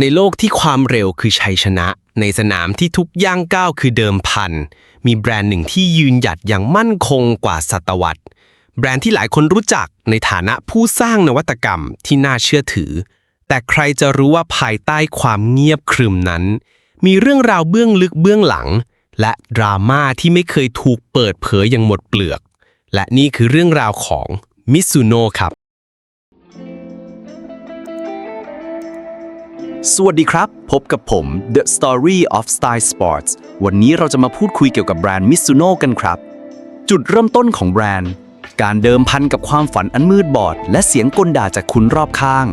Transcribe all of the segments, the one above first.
ในโลกที่ความเร็วคือชัยชนะ ในสนามที่ทุกย่างก้าวคือเดิมพัน มีแบรนด์หนึ่งที่ยืนหยัดอย่างมั่นคงกว่าศตวรรษ แบรนด์ที่หลายคนรู้จักในฐานะผู้สร้างนวัตกรรมที่น่าเชื่อถือ แต่ใครจะรู้ว่าภายใต้ความเงียบครึมนั้น มีเรื่องราวเบื้องลึกเบื้องหลัง และดราม่าที่ไม่เคยถูกเปิดเผยอย่างหมดเปลือก และนี่คือเรื่องราวของมิซูโน่ครับ สวัสดีครับ พบกับผม The Story of Style Sports วันนี้เราจะมาพูดคุยเกี่ยวกับแบรนด์ Mizuno กันครับ จุดเริ่มต้นของแบรนด์ การเดิมพันกับความฝันอันมืดบอด และเสียงกลด่าจากคุณรอบข้าง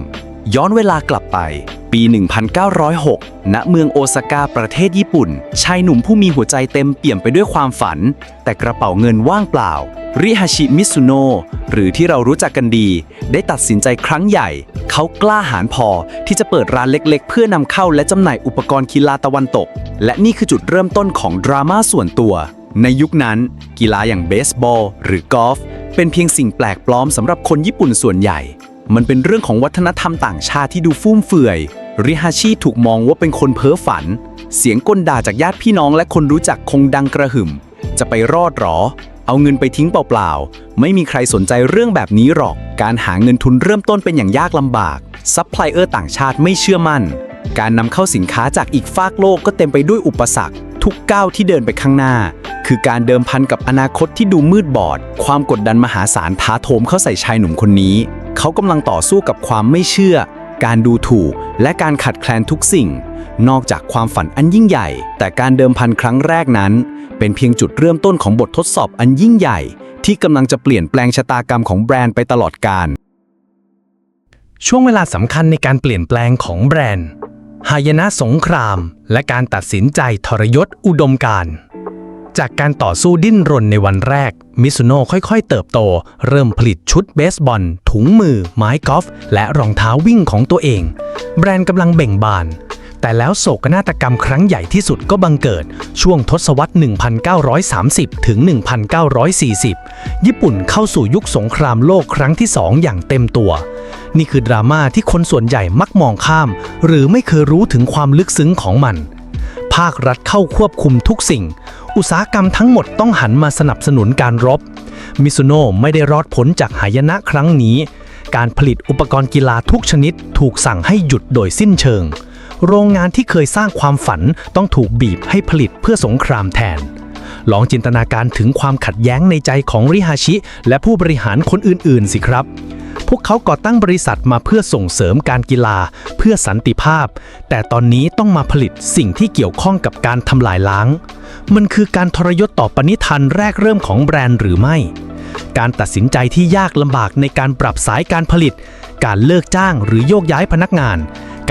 ย้อนเวลากลับไป ปี 1906 ณ เมืองโอซาก้าประเทศญี่ปุ่น ชายหนุ่มผู้มีหัวใจเต็มเปี่ยมไปด้วยความฝัน แต่กระเป๋าเงินว่างเปล่า ริฮาชิมิซุโนะหรือที่เรารู้จักกันดี ได้ตัดสินใจครั้งใหญ่ เขากล้าหาญพอที่จะเปิดร้านเล็กๆ เพื่อนำเข้าและจำหน่ายอุปกรณ์กีฬาตะวันตก และนี่คือจุดเริ่มต้นของดราม่าส่วนตัว ในยุคนั้น กีฬาอย่างเบสบอล หรือกอล์ฟเป็นเพียงสิ่งแปลกปลอมสำหรับคนญี่ปุ่นส่วนใหญ่ มันเป็นเรื่องของวัฒนธรรมต่างชาติที่ดูฟุ่มเฟือย ริฮาชิถูกมองว่าเป็นคนเพ้อฝัน เสียงกลด่าจากญาติพี่น้องและคนรู้จักคงดังกระหึ่ม จะไปรอดหรอ เอาเงินไปทิ้งเปล่าๆ ไม่มีใครสนใจเรื่องแบบนี้หรอก การหาเงินทุนเริ่มต้นเป็นอย่างยากลำบาก ซัพพลายเออร์ต่างชาติไม่เชื่อมั่น การนำเข้าสินค้าจากอีกฟากโลกก็เต็มไปด้วยอุปสรรค ทุกก้าวที่เดินไปข้างหน้า คือการเดิมพันกับอนาคตที่ดูมืดบอด ความกดดันมหาศาลท้าโถมเข้าใส่ชายหนุ่มคนนี้ เขากำลังต่อสู้กับความไม่เชื่อ การดูถูก และการขัดแคลนทุกสิ่ง นอกจากความฝันอันยิ่งใหญ่ แต่การเดิมพันครั้งแรกนั้น เป็นเพียงจุดเริ่มต้นของบททดสอบอันยิ่งใหญ่ ที่กำลังจะเปลี่ยนแปลงชะตากรรมของแบรนด์ไปตลอดกาลช่วงเวลาสำคัญในการเปลี่ยนแปลงของแบรนด์หายนะสงคราม และการตัดสินใจทรยศอุดมการณ์ จากการต่อสู้ดิ้นรนในวันแรก มิซุโน่ค่อยๆ เติบโต เริ่มผลิตชุดเบสบอล ถุงมือ ไม้กอล์ฟ และรองเท้าวิ่งของตัวเอง แบรนด์กำลังเบ่งบาน แต่แล้วโศกนาฏกรรมครั้งใหญ่ที่สุดก็บังเกิด ช่วงทศวรรษ 1930 ถึง 1940 ญี่ปุ่นเข้าสู่ยุคสงครามโลกครั้งที่สองอย่างเต็มตัว นี่คือดราม่าที่คนส่วนใหญ่มักมองข้าม หรือไม่เคยรู้ถึงความลึกซึ้งของมันภาครัฐเข้าควบคุมทุกสิ่ง อุตสาหกรรมทั้งหมดต้องหันมาสนับสนุนการรบ มิซุโน่ไม่ได้รอดพ้นจากหายนะครั้งนี้ การผลิตอุปกรณ์กีฬาทุกชนิดถูกสั่งให้หยุดโดยสิ้นเชิง โรงงานที่เคยสร้างความฝันต้องถูกบีบให้ผลิตเพื่อสงครามแทน ลองจินตนาการถึงความขัดแย้งในใจของริฮาชิ และผู้บริหารคนอื่นๆ สิครับ พวกเขาก่อตั้งบริษัทมาเพื่อส่งเสริมการกีฬา เพื่อสันติภาพ แต่ตอนนี้ต้องมาผลิตสิ่งที่เกี่ยวข้องกับการทำลายล้าง มันคือการทรยศต่อปณิธานแรกเริ่มของแบรนด์หรือไม่ การตัดสินใจที่ยากลำบากในการปรับสายการผลิต การเลิกจ้างหรือโยกย้ายพนักงาน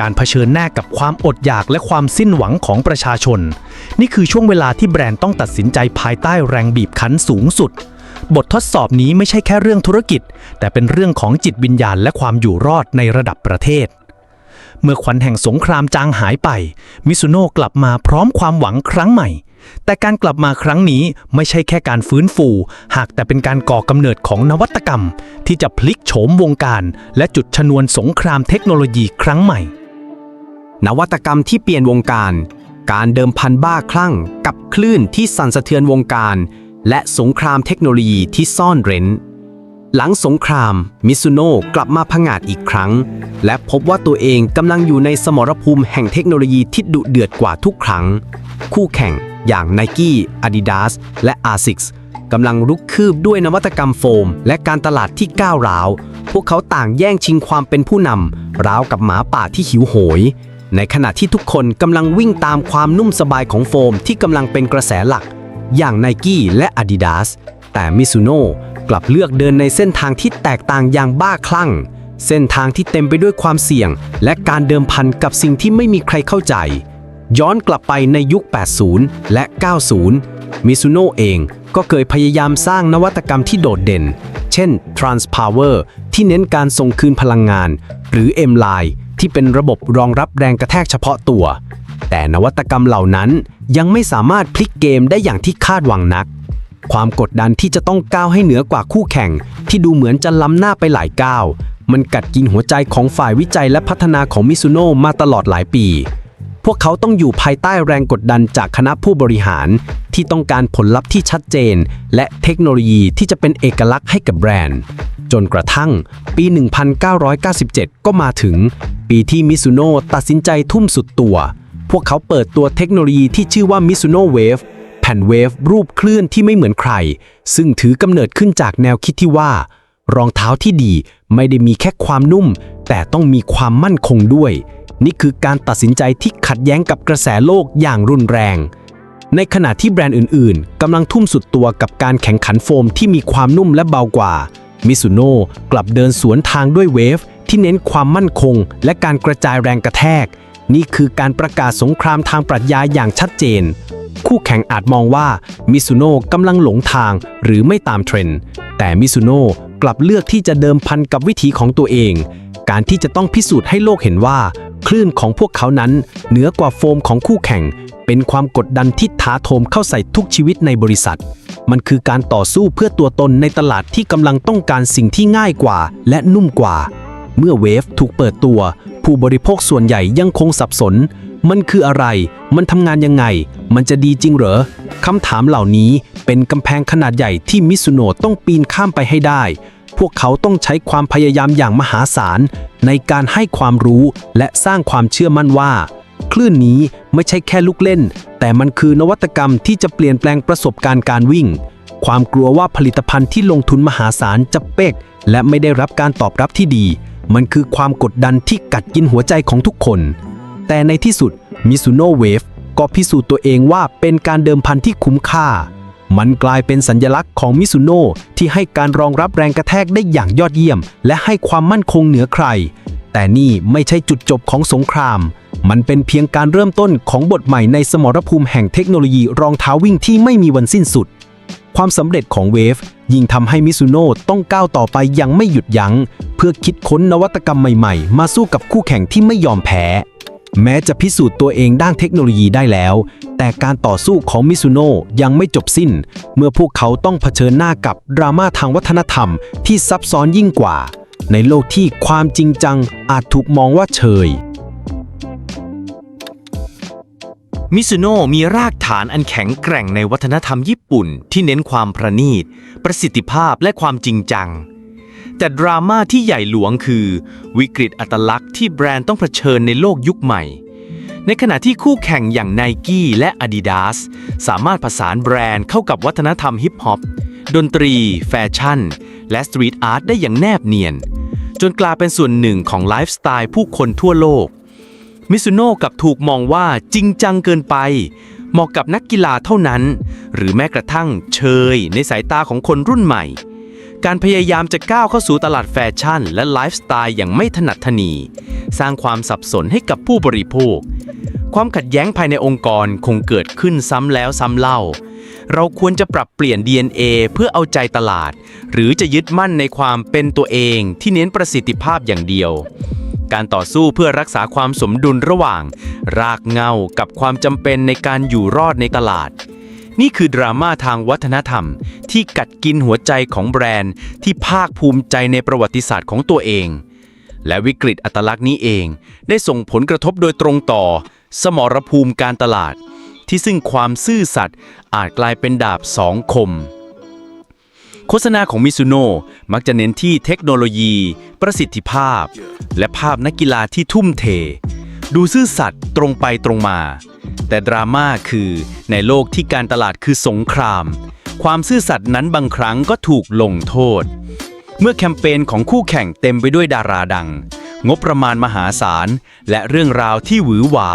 การเผชิญหน้ากับความอดอยากและความสิ้นหวังของประชาชน นี่คือช่วงเวลาที่แบรนด์ต้องตัดสินใจภายใต้แรงบีบคั้นสูงสุด บททดสอบนี้ไม่ใช่แค่เรื่องธุรกิจ แต่เป็นเรื่องของจิตวิญญาณและความอยู่รอดในระดับประเทศ เมื่อควันแห่งสงครามจางหายไป มิซุโน่กลับมาพร้อมความหวังครั้งใหม่ แต่การกลับมาครั้งนี้ไม่ใช่แค่การฟื้นฟู หากแต่เป็นการก่อกำเนิดของนวัตกรรม ที่จะพลิกโฉมวงการ และจุดชนวนสงครามเทคโนโลยีครั้งใหม่ นวัตกรรมที่เปลี่ยนวงการ การเดิมพันบ้าคลั่ง กับคลื่นที่สั่นสะเทือนวงการ และสงครามเทคโนโลยีที่ซ่อนเร้น หลังสงคราม มิซุโน่กลับมาผงาดอีกครั้ง และพบว่าตัวเองกำลังอยู่ในสมรภูมิแห่งเทคโนโลยีที่ดุเดือดกว่าทุกครั้ง คู่แข่งอย่าง Nike, Adidas และ ASICS กำลังลุกคืบด้วยนวัตกรรมโฟม และการตลาดที่ก้าวร้าว พวกเขาต่างแย่งชิงความเป็นผู้นำราวกับหมาป่าที่หิวโหย ในขณะที่ทุกคนกำลังวิ่งตามความนุ่มสบายของโฟมที่กำลังเป็นกระแสหลัก อย่าง Nike และ Adidas แต่มิซุโน่กลับเลือกเดินในเส้นทางที่แตกต่างอย่างบ้าคลั่ง เส้นทางที่เต็มไปด้วยความเสี่ยง และการเดิมพันกับสิ่งที่ไม่มีใครเข้าใจ ย้อนกลับไปในยุค 80 และ 90 มิซุโน่เองก็เคยพยายามสร้างนวัตกรรมที่โดดเด่น เช่น Transpower ที่เน้นการส่งคืนพลังงาน หรือ M-Line ที่เป็นระบบรองรับแรงกระแทกเฉพาะตัว แต่นวัตกรรมเหล่านั้นยังไม่สามารถพลิกเกมได้อย่างที่คาดหวังนัก ความกดดันที่จะต้องก้าวให้เหนือกว่าคู่แข่ง ที่ดูเหมือนจะล้ำหน้าไปหลายก้าว มันกัดกินหัวใจของฝ่ายวิจัยและพัฒนาของมิซูโน่มาตลอดหลายปี พวกเขาต้องอยู่ภายใต้แรงกดดันจากคณะผู้บริหาร ที่ต้องการผลลัพธ์ที่ชัดเจน และเทคโนโลยีที่จะเป็นเอกลักษณ์ให้กับแบรนด์ จนกระทั่งปี 1997 ก็มาถึง ปีที่มิซูโน่ตัดสินใจทุ่มสุดตัว พวกเขาเปิดตัวเทคโนโลยีที่ชื่อว่ามิซูโน่เวฟแผ่นเวฟรูปเคลื่อนที่ไม่เหมือนใคร ซึ่งถือกำเนิดขึ้นจากแนวคิดที่ว่า รองเท้าที่ดีไม่ได้มีแค่ความนุ่ม แต่ต้องมีความมั่นคงด้วย นี่คือการตัดสินใจที่ขัดแย้งกับกระแสโลกอย่างรุนแรง ในขณะที่แบรนด์อื่นๆ กำลังทุ่มสุดตัวกับการแข่งขันโฟมที่มีความนุ่มและเบากว่า มิซูโน่กลับเดินสวนทางด้วยเวฟที่เน้นความมั่นคง และการกระจายแรงกระแทก นี่คือการประกาศสงครามทางปรัชญาอย่างชัดเจน คู่แข่งอาจมองว่ามิซูโน่กำลังหลงทางหรือไม่ตามเทรนด์ แต่มิซูโน่กลับเลือกที่จะเดิมพันกับวิถีของตัวเอง การที่จะต้องพิสูจน์ให้โลกเห็นว่า คลื่นของพวกเขานั้น เหนือกว่าโฟมของคู่แข่ง เป็นความกดดันที่ท้าโถมเข้าใส่ทุกชีวิตในบริษัท มันคือการต่อสู้เพื่อตัวตนในตลาดที่กำลังต้องการสิ่งที่ง่ายกว่า และนุ่มกว่า เมื่อเวฟถูกเปิดตัว ผู้บริโภคส่วนใหญ่ยังคงสับสน มันคืออะไร มันทำงานยังไง มันจะดีจริงเหรอคำถามเหล่านี้เป็นกำแพงขนาดใหญ่ที่มิซุโนะต้องปีนข้ามไปให้ได้ พวกเขาต้องใช้ความพยายามอย่างมหาศาล ในการให้ความรู้และสร้างความเชื่อมั่นว่า คลื่นนี้ไม่ใช่แค่ลูกเล่น แต่มันคือนวัตกรรมที่จะเปลี่ยนแปลงประสบการณ์การวิ่ง ความกลัวว่าผลิตภัณฑ์ที่ลงทุนมหาศาลจะเป๊กและไม่ได้รับการตอบรับที่ดี มันคือความกดดันที่กัดกินหัวใจของทุกคน แต่ในที่สุดมิซูโน่เวฟก็พิสูจน์ตัวเองว่าเป็นการเดิมพันที่คุ้มค่า มันกลายเป็นสัญลักษณ์ของมิซูโน่ที่ให้การรองรับแรงกระแทกได้อย่างยอดเยี่ยม และให้ความมั่นคงเหนือใคร แต่นี่ไม่ใช่จุดจบของสงคราม มันเป็นเพียงการเริ่มต้นของบทใหม่ในสมรภูมิแห่งเทคโนโลยีรองเท้าวิ่งที่ไม่มีวันสิ้นสุด ความสำเร็จของเวฟยิ่งทำให้มิซูโน่ต้องก้าวต่อไปอยังไม่หยุดยัง้ง เพื่อคิดค้นนวัตกรรมใหม่ๆ มาสู้กับคู่แข่งที่ไม่ยอมแพ้ แม้จะพิสูจน์ตัวเองด้านเทคโนโลยีได้แล้ว แต่การต่อสู้ของมิซูโน่ยังไม่จบสิ้น เมื่อพวกเขาต้องเผชิญหน้ากับดราม่าทางวัฒนธรรมที่ซับซ้อนยิ่งกว่า ในโลกที่ความจริงจังอาจถูกมองว่าเชยมิซูโน่มีรากฐานอันแข็งแกร่งในวัฒนธรรมญี่ปุ่น ที่เน้นความประณีต ประสิทธิภาพและความจริงจัง แต่ดราม่าที่ใหญ่หลวงคือ วิกฤตอัตลักษณ์ที่แบรนด์ต้องเผชิญในโลกยุคใหม่ ในขณะที่คู่แข่งอย่าง n i กี้และ Adidas สามารถผสานแบรนด์เข้ากับวัฒนธรรมฮิปฮอปดนตรี แฟชั่น และสตรีทอาร์ตได้อย่างแนบเนียน จนกลายเป็นส่วนหนึ่งของไลฟ์สไตล์ผู้คนทั่วโลกมิซุโน่กลับถูกมองว่าจริงจังเกินไป เหมาะกับนักกีฬาเท่านั้น หรือแม้กระทั่งเชยในสายตาของคนรุ่นใหม่ การพยายามจะก้าวเข้าสู่ตลาดแฟชั่น และไลฟ์สไตล์อย่างไม่ถนัดถนี สร้างความสับสนให้กับผู้บริโภค ความขัดแย้งภายในองค์กรคงเกิดขึ้นซ้ำแล้วซ้ำเล่า เราควรจะปรับเปลี่ยน DNA เพื่อเอาใจตลาด หรือจะยึดมั่นในความเป็นตัวเองที่เน้นประสิทธิภาพอย่างเดียว การต่อสู้เพื่อรักษาความสมดุลระหว่าง รากเงากับความจำเป็นในการอยู่รอดในตลาด นี่คือดราม่าทางวัฒนธรรม ที่กัดกินหัวใจของแบรนด์ที่ภาคภูมิใจในประวัติศาสตร์ของตัวเอง และวิกฤตอัตลักษณ์นี้เอง ได้ส่งผลกระทบโดยตรงต่อ สมรภูมิการตลาด ที่ซึ่งความซื่อสัตย์อาจกลายเป็นดาบสองคม โฆษณาของมิซูโน่มักจะเน้นที่เทคโนโลยี ประสิทธิภาพ และภาพนักกีฬาที่ทุ่มเท ดูซื่อสัตย์ตรงไปตรงมา แต่ดราม่าคือในโลกที่การตลาดคือสงคราม ความซื่อสัตย์นั้นบางครั้งก็ถูกลงโทษ เมื่อแคมเปญของคู่แข่งเต็มไปด้วยดาราดัง งบประมาณมหาศาล และเรื่องราวที่หวือหวา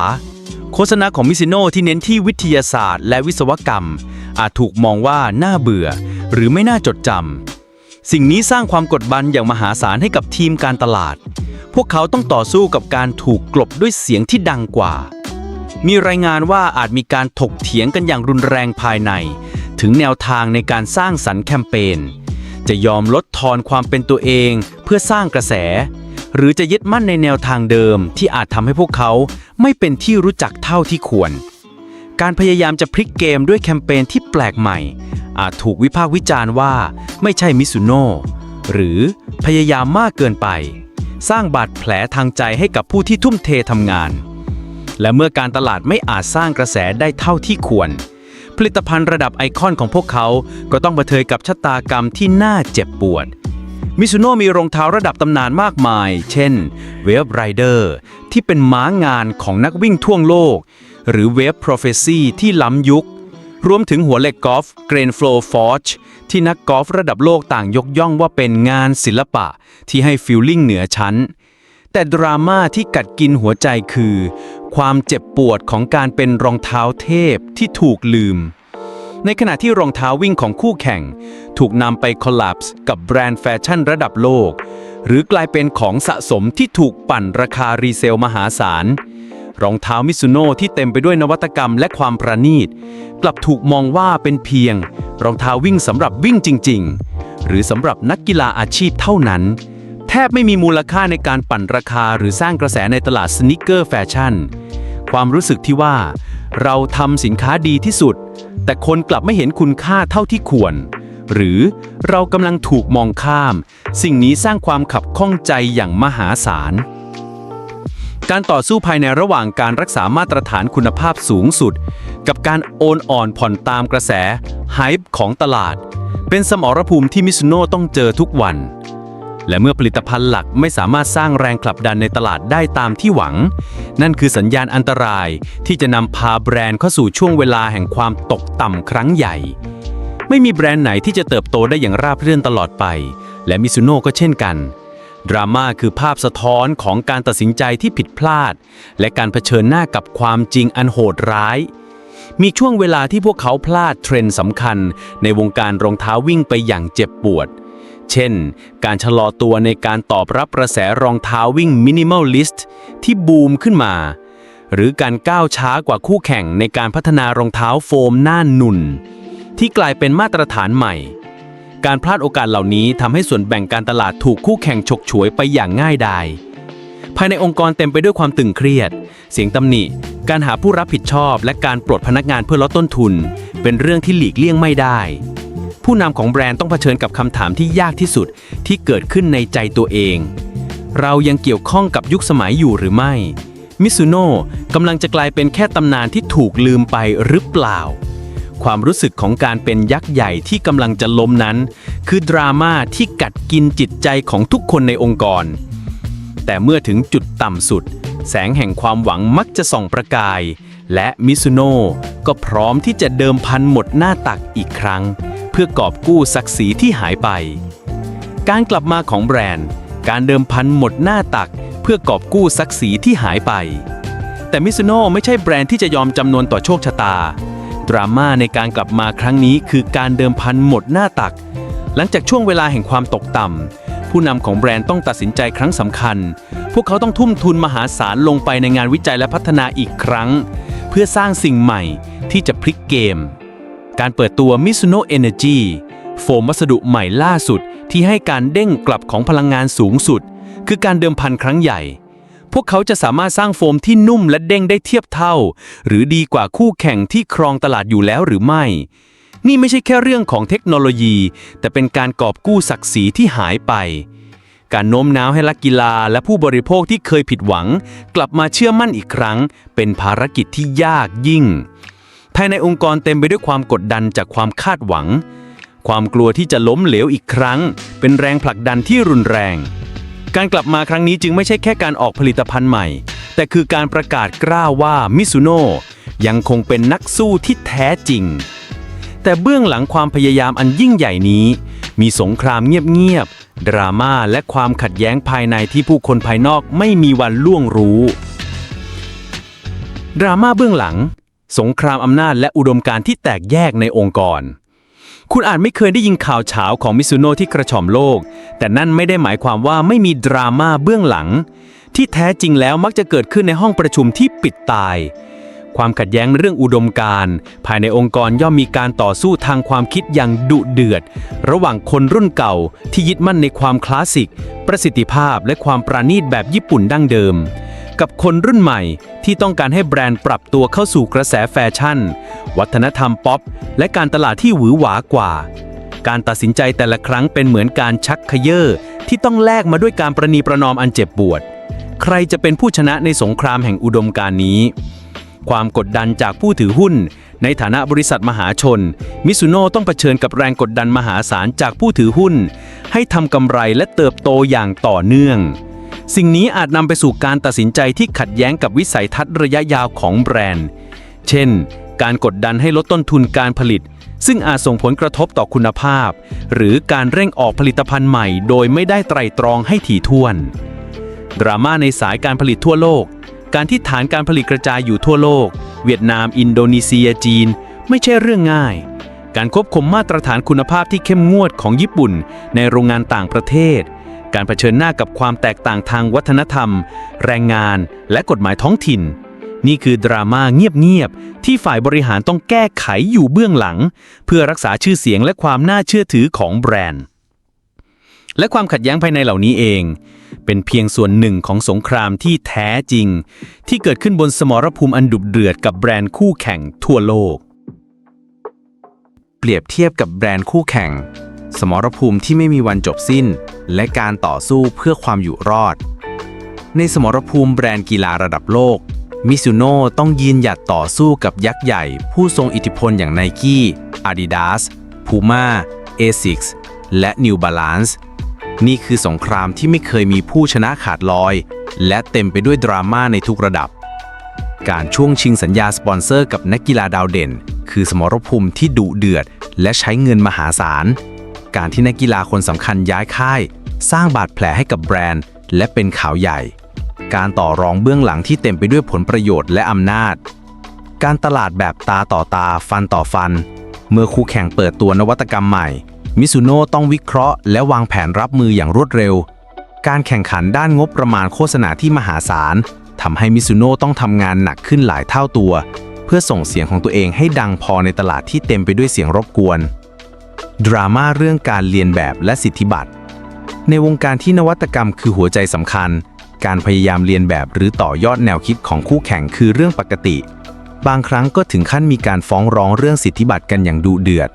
โฆษณาของมิซิโนที่เน้นที่วิทยาศาสตร์ และวิศวกรรม อาจถูกมองว่าน่าเบื่อ หรือไม่น่าจดจำสิ่งนี้สร้างความกดดันอย่างมหาศาลให้กับทีมการตลาด พวกเขาต้องต่อสู้กับการถูกกลบด้วยเสียงที่ดังกว่า มีรายงานว่าอาจมีการถกเถียงกันอย่างรุนแรงภายใน ถึงแนวทางในการสร้างสรรค์แคมเปญจะยอมลดทอนความเป็นตัวเองเพื่อสร้างกระแส หรือจะยึดมั่นในแนวทางเดิมที่อาจทำให้พวกเขาไม่เป็นที่รู้จักเท่าที่ควร การพยายามจะพลิกเกมด้วยแคมเปญที่แปลกใหม่ อาจถูกวิพากษ์วิจารณ์ว่าไม่ใช่มิซุโน่หรือพยายามมากเกินไป สร้างบาดแผลทางใจให้กับผู้ที่ทุ่มเททำงาน และเมื่อการตลาดไม่อาจสร้างกระแสได้เท่าที่ควร ผลิตภัณฑ์ระดับไอคอนของพวกเขา ก็ต้องเผชิญกับชะตากรรมที่น่าเจ็บปวด มิซูโน่มีรองเท้าระดับตำนานมากมาย เช่นเวฟไรเดอร์ที่เป็นม้างานของนักวิ่งทั่วโลก หรือเวฟโปรเฟซีที่ล้ำยุค รวมถึงหัวเหล็กกอล์ฟเกรนโฟลฟอร์จที่นักกอล์ฟระดับโลกต่างยกย่องว่าเป็นงานศิลปะที่ให้ฟิลลิ่งเหนือชั้น แต่ดราม่าที่กัดกินหัวใจคือ ความเจ็บปวดของการเป็นรองเท้าเทพที่ถูกลืม ในขณะที่รองเท้าวิ่งของคู่แข่ง ถูกนำไปคอลลัปส์กับแบรนด์แฟชั่นระดับโลก หรือกลายเป็นของสะสมที่ถูกปั่นราคารีเซลมหาศาล รองเท้ามิซูโน่ที่เต็มไปด้วยนวัตกรรมและความประณีต กลับถูกมองว่าเป็นเพียง รองเท้าวิ่งสำหรับวิ่งจริง ๆ หรือสำหรับนักกีฬาอาชีพเท่านั้น บไม่มีมูลค่าในการปั่นราคาหรือสร้างกระแสในตลาดสนิเกอร์แฟชั่น ความรู้สึกที่ว่า เราทำสินค้าดีที่สุด แต่คนกลับไม่เห็นคุณค่าเท่าที่ควร หรือเรากำลังถูกมองข้าม สิ่งนี้สร้างความขับข้องใจอย่างมหาศาล การต่อสู้ภายในระหว่างการรักษามาตรฐานคุณภาพสูงสุด กับการโอนอ่อนผ่อนตามกระแสไฮป์ของตลาด เป็นสมรภูมิที่มิซุโน่ต้องเจอทุกวัน และเมื่อผลิตภัณฑ์หลักไม่สามารถสร้างแรงผลักดันในตลาดได้ตามที่หวัง นั่นคือสัญญาณอันตรายที่จะนำพาแบรนด์เข้าสู่ช่วงเวลาแห่งความตกต่ำครั้งใหญ่ ไม่มีแบรนด์ไหนที่จะเติบโตได้อย่างราบเรื่อนตลอดไป และมิซุโน่ก็เช่นกันดราม่าคือภาพสะท้อนของการตัดสินใจที่ผิดพลาด และการเผชิญหน้ากับความจริงอันโหดร้าย มีช่วงเวลาที่พวกเขาพลาดเทรนด์สำคัญ ในวงการรองเท้าวิ่งไปอย่างเจ็บปวด เช่น การชะลอตัวในการตอบรับกระแสรองเท้าวิ่งมินิมอลลิสต์ที่บูมขึ้นมา หรือการก้าวช้ากว่าคู่แข่งในการพัฒนารองเท้าโฟมหน้าหนุนที่กลายเป็นมาตรฐานใหม่ การพลาดโอกาสเหล่านี้ทำให้ส่วนแบ่งการตลาดถูกคู่แข่งฉกฉวยไปอย่างง่ายดายภายในองค์กรเต็มไปด้วยความตึงเครียด เสียงตำหนิ การหาผู้รับผิดชอบ และการปลดพนักงานเพื่อลดต้นทุน เป็นเรื่องที่หลีกเลี่ยงไม่ได้ ผู้นำของแบรนด์ต้องเผชิญกับคำถามที่ยากที่สุดที่เกิดขึ้นในใจตัวเอง เรายังเกี่ยวข้องกับยุคสมัยอยู่หรือไม่ มิซูโน่กำลังจะกลายเป็นแค่ตำนานที่ถูกลืมไปหรือเปล่า ความรู้สึกของการเป็นยักษ์ใหญ่ที่กำลังจะล้มนั้น คือดราม่าที่กัดกินจิตใจของทุกคนในองค์กร แต่เมื่อถึงจุดต่ำสุด แสงแห่งความหวังมักจะส่องประกาย และมิซุโน่ก็พร้อมที่จะเดิมพันหมดหน้าตักอีกครั้ง พื่อกอบกู้ศักดิ์ศรีที่หายไป การกลับมาของแบรนด์ การเดิมพันหมดหน้าตัก เพื่อกอบกู้ศักดิ์ศรีที่หายไป แต่มิซุโน่ไม่ใช่แบรนด์ที่จะยอมจำนวนต่อโชคชะตา ดราม่าในการกลับมาครั้งนี้คือการเดิมพันหมดหน้าตัก หลังจากช่วงเวลาแห่งความตกต่ำผู้นำของแบรนด์ต้องตัดสินใจครั้งสำคัญ พวกเขาต้องทุ่มทุนมหาศาลลงไปในงานวิจัยและพัฒนาอีกครั้ง เพื่อสร้างสิ่งใหม่ที่จะพลิกเกม การเปิดตัว Mizuno Energy โฟมวัสดุใหม่ล่าสุดที่ให้การเด้งกลับของพลังงานสูงสุด คือการเดิมพันครั้งใหญ่ พวกเขาจะสามารถสร้างโฟมที่นุ่มและเด้งได้เทียบเท่า หรือดีกว่าคู่แข่งที่ครองตลาดอยู่แล้วหรือไม่ นี่ไม่ใช่แค่เรื่องของเทคโนโลยี แต่เป็นการกอบกู้ศักดิ์ศรีที่หายไป การโน้มน้าวให้นักกีฬาและผู้บริโภคที่เคยผิดหวัง กลับมาเชื่อมั่นอีกครั้ง เป็นภารกิจที่ยากยิ่ง ภายในองค์กรเต็มไปด้วยความกดดันจากความคาดหวัง ความกลัวที่จะล้มเหลวอีกครั้ง เป็นแรงผลักดันที่รุนแรง การกลับมาครั้งนี้จึงไม่ใช่แค่การออกผลิตภัณฑ์ใหม่ แต่คือการประกาศกล้าวว่ามิซุโน่ยังคงเป็นนักสู้ที่แท้จริง แต่เบื้องหลังความพยายามอันยิ่งใหญ่นี้ มีสงครามเงียบๆ ดราม่าและความขัดแย้งภายในที่ผู้คนภายนอกไม่มีวันล่วงรู้ ดราม่าเบื้องหลัง สงครามอำนาจและอุดมการณ์ที่แตกแยกในองค์กร คุณอาจไม่เคยได้ยินข่าวเฉาของมิซุโน่ที่กระฉ่อมโลก แต่นั่นไม่ได้หมายความว่าไม่มีดราม่าเบื้องหลัง ที่แท้จริงแล้วมักจะเกิดขึ้นในห้องประชุมที่ปิดตาย ความขัดแย้งเรื่องอุดมการณ์ภายในองค์กรย่อมมีการต่อสู้ทางความคิดอย่างดุเดือด ระหว่างคนรุ่นเก่าที่ยึดมั่นในความคลาสสิก ประสิทธิภาพและความประณีตแบบญี่ปุ่นดั้งเดิม กับคนรุ่นใหม่ที่ต้องการให้แบรนด์ปรับตัวเข้าสู่กระแสแฟชั่น วัฒนธรรมป๊อป และการตลาดที่หวือหวากว่า การตัดสินใจแต่ละครั้งเป็นเหมือนการชักเขย่อที่ต้องแลกมาด้วยการประนีประนอมอันเจ็บปวด ใครจะเป็นผู้ชนะในสงครามแห่งอุดมการณ์นี้ ความกดดันจากผู้ถือหุ้น ในฐานะบริษัทมหาชน มิซุโน่ต้องเผชิญกับแรงกดดันมหาศาลจากผู้ถือหุ้น ให้ทำกำไรและเติบโตอย่างต่อเนื่อง สิ่งนี้อาจนำไปสู่การตัดสินใจที่ขัดแย้งกับวิสัยทัศน์ระยะยาวของแบรนด์ เช่น การกดดันให้ลดต้นทุนการผลิต ซึ่งอาจส่งผลกระทบต่อคุณภาพ หรือการเร่งออกผลิตภัณฑ์ใหม่ โดยไม่ได้ไตรตรองให้ถี่ถ้วน ดราม่าในสายการผลิตทั่วโลก การที่ฐานการผลิตกระจายอยู่ทั่วโลก เวียดนาม อินโดนีเซีย จีน ไม่ใช่เรื่องง่าย การควบคุมมาตรฐานคุณภาพที่เข้มงวดของญี่ปุ่น ในโรงงานต่างประเทศ การเผชิญหน้ากับความแตกต่างทางวัฒนธรรม แรงงาน และกฎหมายท้องถิ่น นี่คือดราม่าเงียบๆ ที่ฝ่ายบริหารต้องแก้ไขอยู่เบื้องหลัง เพื่อรักษาชื่อเสียงและความน่าเชื่อถือของแบรนด์ และความขัดแย้งภายในเหล่านี้เอง เป็นเพียงส่วนหนึ่งของสงครามที่แท้จริง ที่เกิดขึ้นบนสมรภูมิอันดุเดือดกับแบรนด์คู่แข่งทั่วโลก เปรียบเทียบกับแบรนด์คู่แข่ง สมรภูมิที่ไม่มีวันจบสิ้น และการต่อสู้เพื่อความอยู่รอด ในสมรภูมิแบรนด์กีฬาระดับโลก มิซูโน่ต้องยืนหยัดต่อสู้กับยักษ์ใหญ่ ผู้ทรงอิทธิพลอย่างไนกี้ Adidas, Puma, Asics และ New Balance นี่คือสงครามที่ไม่เคยมีผู้ชนะขาดลอย และเต็มไปด้วยดราม่าในทุกระดับ การช่วงชิงสัญญาสปอนเซอร์กับนักกีฬาดาวเด่น คือสมรภูมิที่ดุเดือด และใช้เงินมหาศาล การที่นักกีฬาคนสำคัญย้ายค่าย สร้างบาดแผลให้กับแบรนด์ และเป็นข่าวใหญ่ การต่อรองเบื้องหลังที่เต็มไปด้วยผลประโยชน์และอำนาจ การตลาดแบบตาต่อตาฟันต่อฟัน เมื่อคู่แข่งเปิดตัวนวัตกรรมใหม่มิซูโน่ต้องวิเคราะห์และวางแผนรับมืออย่างรวดเร็ว การแข่งขันด้านงบประมาณโฆษณาที่มหาศาลทำให้มิซูโน่ต้องทำงานหนักขึ้นหลายเท่าตัว เพื่อส่งเสียงของตัวเองให้ดังพอในตลาดที่เต็มไปด้วยเสียงรบกวน ดราม่าเรื่องการเรียนแบบและสิทธิบัตร ในวงการที่นวัตกรรมคือหัวใจสำคัญ การพยายามเรียนแบบหรือต่อยอดแนวคิดของคู่แข่งคือเรื่องปกติ บางครั้งก็ถึงขั้นมีการฟ้องร้องเรื่องสิทธิบัตรกันอย่างดุเดือด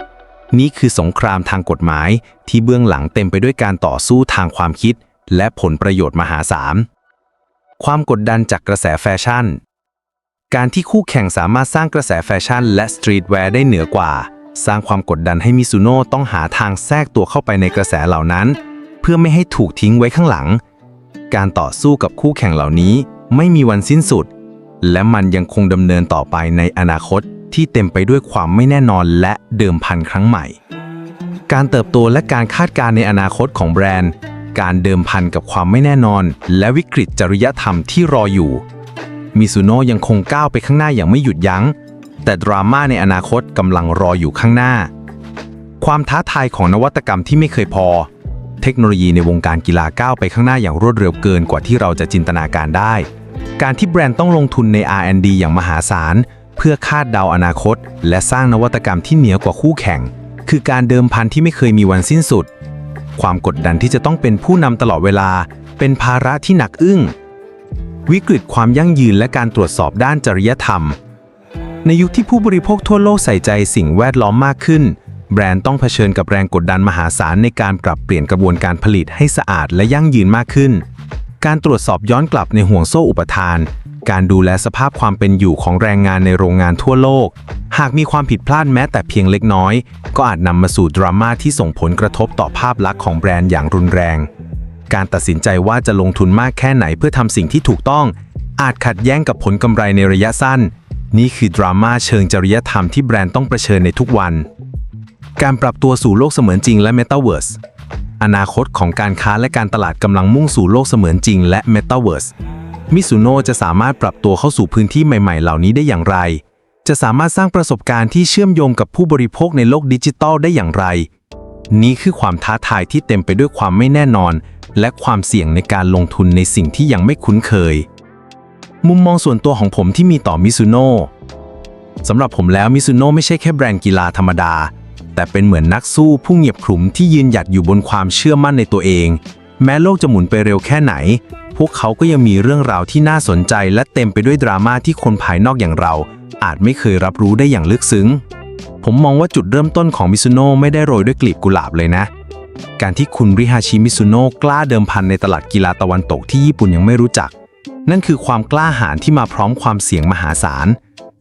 นี่คือสงครามทางกฎหมายที่เบื้องหลังเต็มไปด้วยการต่อสู้ทางความคิด และผลประโยชน์มหาศาล ความกดดันจากกระแสแฟชั่น การที่คู่แข่งสามารถสร้างกระแสแฟชั่น และสตรีทแวร์ได้เหนือกว่า สร้างความกดดันให้มิซูโน่ต้องหาทางแทรกตัวเข้าไปในกระแสเหล่านั้น เพื่อไม่ให้ถูกทิ้งไว้ข้างหลัง การต่อสู้กับคู่แข่งเหล่านี้ไม่มีวันสิ้นสุด และมันยังคงดำเนินต่อไปในอนาคตที่เต็มไปด้วยความไม่แน่นอนและเดิมพันครั้งใหม่ การเติบโตและการคาดการณ์ในอนาคตของแบรนด์ การเดิมพันกับความไม่แน่นอน และวิกฤตจริยธรรมที่รออยู่มิซูโน่ยังคงก้าวไปข้างหน้าอย่างไม่หยุดยัง้ง แต่ดราม่าในอนาคตกำลังรออยู่ข้างหน้า ความท้าทายของนวัตกรรมที่ไม่เคยพอ เทคโนโลยีในวงการกีฬาก้าวไปข้างหน้าอย่างรวดเร็วเกินกว่าที่เราจะจินตนาการได้ การที่แบรนด์ต้องลงทุนใน R&D อย่างมหาศาล เพื่อคาดเดาอนาคต และสร้างนวัตกรรมที่เหนือกว่าคู่แข่ง คือการเดิมพันที่ไม่เคยมีวันสิ้นสุด ความกดดันที่จะต้องเป็นผู้นำตลอดเวลา เป็นภาระที่หนักอึ้ง วิกฤตความยั่งยืนและการตรวจสอบด้านจริยธรรม ในยุคที่ผู้บริโภคทั่วโลกใส่ใจสิ่งแวดล้อมมากขึ้น แบรนด์ต้องเผชิญกับแรงกดดันมหาศาลในการปรับเปลี่ยนกระบวนการผลิตให้สะอาดและยั่งยืนมากขึ้น การตรวจสอบย้อนกลับในห่วงโซ่อุปทาน การดูแลสภาพความเป็นอยู่ของแรงงานในโรงงานทั่วโลก หากมีความผิดพลาดแม้แต่เพียงเล็กน้อย ก็อาจนำมาสู่ดราม่าที่ส่งผลกระทบต่อภาพลักษณ์ของแบรนด์อย่างรุนแรง การตัดสินใจว่าจะลงทุนมากแค่ไหนเพื่อทำสิ่งที่ถูกต้อง อาจขัดแย้งกับผลกำไรในระยะสั้น นี่คือดราม่าเชิงจริยธรรมที่แบรนด์ต้องเผชิญในทุกวัน การปรับตัวสู่โลกเสมือนจริงและ Metaverse อนาคตของการค้าและการตลาดกำลังมุ่งสู่โลกเสมือนจริงและ Metaverse มิซูโน่จะสามารถปรับตัวเข้าสู่พื้นที่ใหม่ ๆ เหล่านี้ได้อย่างไร จะสามารถสร้างประสบการณ์ที่เชื่อมโยงกับผู้บริโภคในโลกดิจิทัลได้อย่างไร นี้คือความท้าทายที่เต็มไปด้วยความไม่แน่นอน และความเสี่ยงในการลงทุนในสิ่งที่ยังไม่คุ้นเคย มุมมองส่วนตัวของผมที่มีต่อมิซูโน่สำหรับผมแล้วมิซูโน่ไม่ใช่แค่แบรนด์กีฬาธรรมดา แต่เป็นเหมือนนักสู้ผู้เงียบขรุมที่ยืนหยัดอยู่บนความเชื่อมั่นในตัวเอง แม้โลกจะหมุนไปเร็วแค่ไหน พวกเขาก็ยังมีเรื่องราวที่น่าสนใจและเต็มไปด้วยดราม่าที่คนภายนอกอย่างเรา อาจไม่เคยรับรู้ได้อย่างลึกซึ้ง ผมมองว่าจุดเริ่มต้นของมิซูโน่ไม่ได้โรยด้วยกลีบกุหลาบเลยนะการที่คุณริฮาชิมิซุโนะกล้าเดิมพันในตลาดกีฬาตะวันตกที่ญี่ปุ่นยังไม่รู้จัก นั่นคือความกล้าหาญที่มาพร้อมความเสี่ยงมหาศาล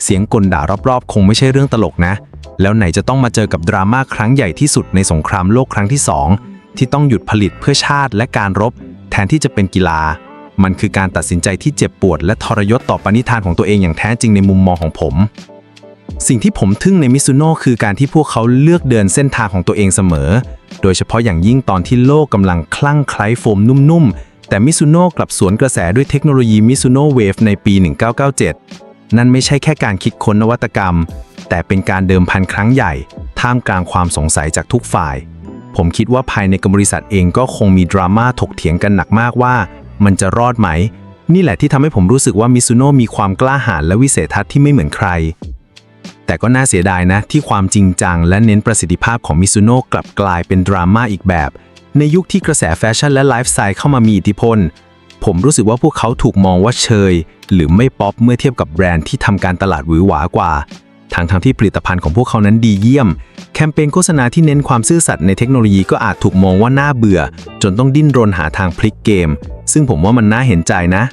เสียงกลด่ารอบๆ คงไม่ใช่เรื่องตลกนะ แล้วไหนจะต้องมาเจอกับดราม่าครั้งใหญ่ที่สุดในสงครามโลกครั้งที่สองที่ต้องหยุดผลิตเพื่อชาติและการรบ แทนที่จะเป็นกีฬา มันคือการตัดสินใจที่เจ็บปวด และทรยศต่อปณิธานของตัวเองอย่างแท้จริงในมุมมองของผม สิ่งที่ผมทึ่งในมิซุโน่คือการที่พวกเขาเลือกเดินเส้นทางของตัวเองเสมอ โดยเฉพาะอย่างยิ่งตอนที่โลกกำลังคลั่งไคล้โฟมนุ่มๆ แต่มิซุโน่กลับสวนกระแสด้วยเทคโนโลยีมิซุโน่เวฟในปี 1997 นั่นไม่ใช่แค่การคิดค้นนวัตกรรม แต่เป็นการเดิมพันครั้งใหญ่ ท่ามกลางความสงสัยจากทุกฝ่าย ผมคิดว่าภายในบริษัทเองก็คงมีดราม่าถกเถียงกันหนักมากว่า มันจะรอดไหม นี่แหละที่ทำให้ผมรู้สึกว่ามิซุโน่มีความกล้าหาญและวิเศษทัศน์ที่ไม่เหมือนใคร แต่ก็น่าเสียดายนะที่ความจริงจังและเน้นประสิทธิภาพของมิซุโน่กลับกลายเป็นดราม่าอีกแบบ ในยุคที่กระแสแฟชั่นและไลฟ์สไตล์เข้ามามีอิทธิพล ผมรู้สึกว่าพวกเขาถูกมองว่าเชย หรือไม่ป๊อปเมื่อเทียบกับแบรนด์ที่ทำการตลาดหวือหวากว่าทั้งทงๆที่ผลิตภัณฑ์ของพวกเขานั้นดีเยี่ยม แคมเปญโฆษณาที่เน้นความซื่อสัตย์ในเทคโนโลยีก็อาจถูกมองว่าน่าเบื่อ จนต้องดิ้นรนหาทางพลิกเกม ซึ่งผมว่ามันน่าเห็นใจนะ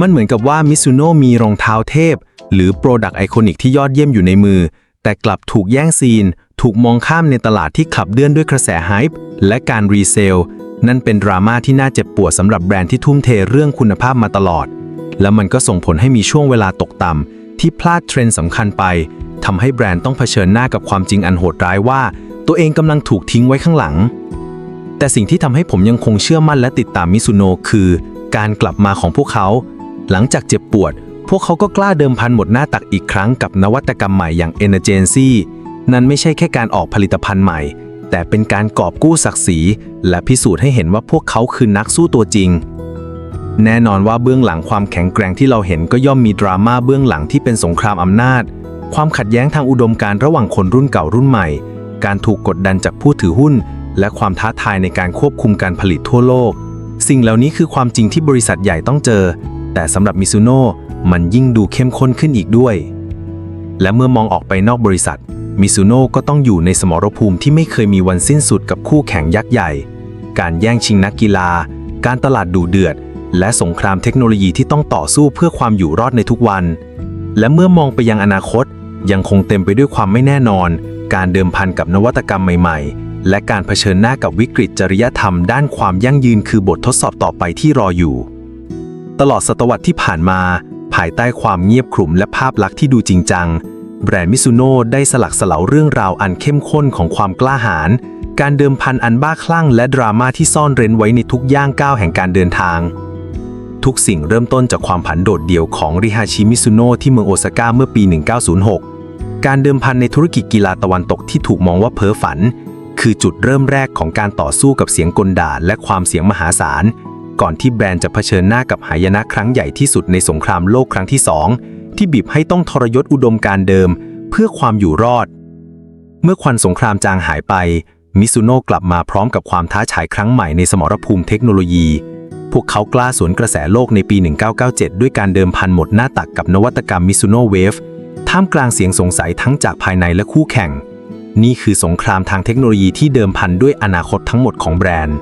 มันเหมือนกับว่ามิซูโน่มีรองเท้าเทพ หรือโปรดักต์ไอคอนิกที่ยอดเยี่ยมอยู่ในมือ แต่กลับถูกแย่งซีน ถูกมองข้ามในตลาดที่ขับเดือนด้วยกระแสไฮป์และการรีเซล นั่นเป็นดราม่าที่น่าเจ็บปวดสำหรับแบรนด์ที่ทุ่มเทเรื่องคุณภาพมาตลอด แล้วมันก็ส่งผลให้มีช่วงเวลาตกต่ำที่พลาดเทรนด์สำคัญไปทำให้แบรนด์ต้องเผชิญหน้ากับความจริงอันโหดร้ายว่า ตัวเองกำลังถูกทิ้งไว้ข้างหลัง แต่สิ่งที่ทำให้ผมยังคงเชื่อมั่นและติดตามมิซุโนคือ การกลับมาของพวกเขา หลังจากเจ็บปวด พวกเขาก็กล้าเดิมพันหมดหน้าตักอีกครั้งกับนวัตกรรมใหม่อย่าง Energency นั่นไม่ใช่แค่การออกผลิตภัณฑ์ใหม่ แต่เป็นการกอบกู้ศักดิ์ศรี และพิสูจน์ให้เห็นว่าพวกเขาคือนักสู้ตัวจริง แน่นอนว่าเบื้องหลังความแข็งแกร่งที่เราเห็นก็ย่อมมีดราม่าเบื้องหลังที่เป็นสงครามอำนาจ ความขัดแย้งทางอุดมการระหว่างคนรุ่นเก่ารุ่นใหม่ การถูกกดดันจากผู้ถือหุ้น และความท้าทายในการควบคุมการผลิตทั่วโลก สิ่งเหล่านี้คือความจริงที่บริษัทใหญ่ต้องเจอ แต่สำหรับมิซูโน่มันยิ่งดูเข้มข้นขึ้นอีกด้วย และเมื่อมองออกไปนอกบริษัท มิซูโน่ก็ต้องอยู่ในสมรภูมิที่ไม่เคยมีวันสิ้นสุดกับคู่แข่งยักษ์ใหญ่ การแย่งชิงนักกีฬา การตลาดดูเดือด และสงครามเทคโนโลยีที่ต้องต่อสู้เพื่อความอยู่รอดในทุกวัน และเมื่อมองไปยังอนาคต ยังคงเต็มไปด้วยความไม่แน่นอน การเดิมพันกับนวัตกรรมใหม่ๆ และการเผชิญหน้ากับวิกฤตจริยธรรมด้านความยั่งยืนคือบททดสอบต่อไปที่รออยู่ ตลอดศตวรรษที่ผ่านมา ภายใต้ความเงียบขรึมและภาพลักษณ์ที่ดูจริงจัง แบรนด์มิซูโน่ได้สลักสลาเรื่องราวอันเข้มข้นของความกล้าหาญ การเดิมพันอันบ้าคลั่งและดราม่าที่ซ่อนเร้นไว้ในทุกย่างก้าวแห่งการเดินทาง ทุกสิ่งเริ่มต้นจากความผันโดดเดี่ยวของริฮาชิมิซุโนะที่เมืองโอซาก้าเมื่อปี 1906 การเดิมพันในธุรกิจกีฬาตะวันตกที่ถูกมองว่าเพ้อฝัน คือจุดเริ่มแรกของการต่อสู้กับเสียงกลด่าและความเสียงมหาศาล ก่อนที่แบรนด์จะเผชิญหน้ากับหายนะครั้งใหญ่ที่สุดในสงครามโลกครั้งที่สอง ที่บีบให้ต้องทรยศอุดมการเดิม เพื่อความอยู่รอด เมื่อควันสงครามจางหายไป มิซุโน่กลับมาพร้อมกับความท้าทายครั้งใหม่ในสมรภูมิเทคโนโลยี พวกเขากล้าสวนกระแสโลกในปี 1997 ด้วยการเดิมพันหมดหน้าตักกับนวัตกรรมมิซุโน่เวฟท่ามกลางเสียงสงสัยทั้งจากภายในและคู่แข่ง นี่คือสงครามทางเทคโนโลยีที่เดิมพันด้วยอนาคตทั้งหมดของแบรนด์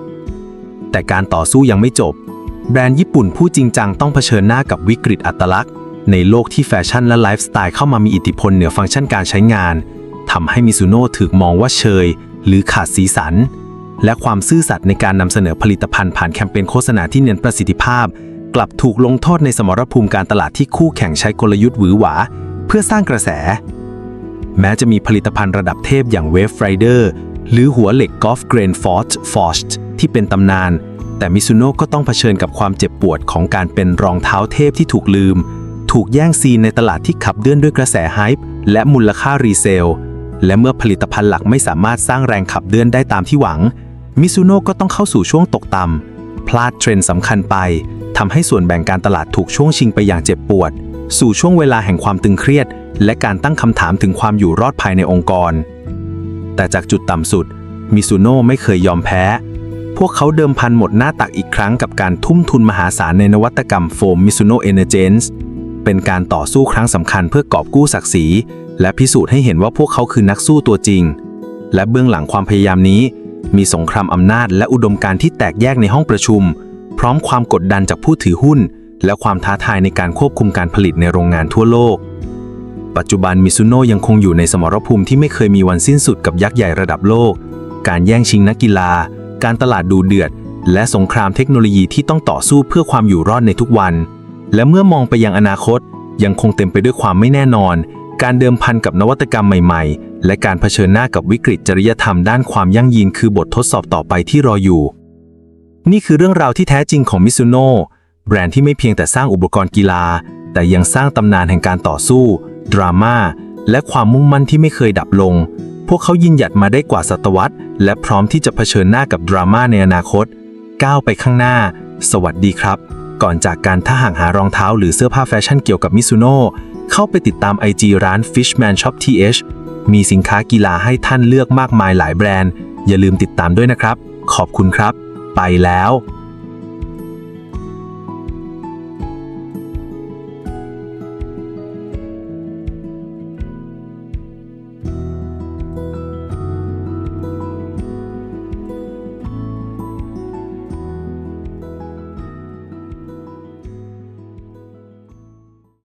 แต่การต่อสู้ยังไม่จบ แบรนด์ญี่ปุ่นผู้จริงจังต้องเผชิญหน้ากับวิกฤตอัตลักษณ์ ในโลกที่แฟชั่นและไลฟ์สไตล์เข้ามามีอิทธิพลเหนือฟังก์ชันการใช้งานทำให้มิซูโน่ถูกมองว่าเชย หรือขาดสีสัน และความซื่อสัตย์ในการนำเสนอผลิตภัณฑ์ผ่านแคมเปญโฆษณาที่เน้นประสิทธิภาพ กลับถูกลงโทษในสมรภูมิการตลาดที่คู่แข่งใช้กลยุทธ์หวือหวา เพื่อสร้างกระแส แม้จะมีผลิตภัณฑ์ระดับเทพอย่าง Wave Rider หรือหัวเหล็กกอล์ฟเกรนฟอร์ f o r ที่เป็นตำนาน แต่มิซุโน่ก็ต้องเผชิญกับความเจ็บปวดของการเป็นรองเท้าเทพที่ถูกลืม ถูกแย่งซีนในตลาดที่ขับเดือนด้วยกระแสไฮป์และมูลค่ารีเซล และเมื่อผลิตภัณฑ์หลักไม่สามารถสร้างแรงขับเดือนได้ตามที่หวัง มิซุโน่ก็ต้องเข้าสู่ช่วงตกต่ำพลาดเทรนด์สำคัญไปทำให้ส่วนแบ่งการตลาดถูกช่วงชิงไปอย่างเจ็บปวด สู่ช่วงเวลาแห่งความตึงเครียด และการตั้งคำถามถึงความอยู่รอดภายในองค์กร แต่จากจุดต่ำสุดมิซุโน่ไม่เคยยอมแพ้ พวกเขาเดิมพันหมดหน้าตักอีกครั้งกับการทุ่มทุนมหาศาลในนวัตกรรมโฟมมิซุโน่เอเนเจนส์ เป็นการต่อสู้ครั้งสำคัญเพื่อกอบกู้ศักดิ์ศรี และพิสูจน์ให้เห็นว่าพวกเขาคือนักสู้ตัวจริง และเบื้องหลังความพยายามนี้ มีสงครามอำนาจและอุดมการณ์ที่แตกแยกในห้องประชุม พร้อมความกดดันจากผู้ถือหุ้น และความท้าทายในการควบคุมการผลิตในโรงงานทั่วโลก ปัจจุบันมิซูโน่ยังคงอยู่ในสมรภูมิที่ไม่เคยมีวันสิ้นสุดกับยักษ์ใหญ่ระดับโลก การแย่งชิงนักกีฬา การตลาดดูเดือด และสงครามเทคโนโลยีที่ต้องต่อสู้เพื่อความอยู่รอดในทุกวัน และเมื่อมองไปยังอนาคต ยังคงเต็มไปด้วยความไม่แน่นอน การเดิมพันกับนวัตกรรมใหม่ๆ และการเผชิญหน้ากับวิกฤตจริยธรรมด้านความยั่งยืนคือบททดสอบต่อไปที่รออยู่ นี่คือเรื่องราวที่แท้จริงของมิซูโน่แบรนด์ที่ไม่เพียงแต่สร้างอุปกรณ์กีฬา แต่ยังสร้างตำนานแห่งการต่อสู้ ดราม่าและความมุ่งมั่นที่ไม่เคยดับลง พวกเขายืนหยัดมาได้กว่าศตวรรษ และพร้อมที่จะเผชิญหน้ากับดราม่าในอนาคต ก้าวไปข้างหน้า สวัสดีครับ ก่อนจากการถ้าหางหารองเท้าหรือเสื้อผ้าแฟชั่นเกี่ยวกับมิซูโน่เข้าไปติดตาม IG ร้าน Fishman Shop TH มีสินค้ากีฬาให้ท่านเลือกมากมายหลายแบรนด์ อย่าลืมติดตามด้วยนะครับ ขอบคุณครับ ไปแล้ว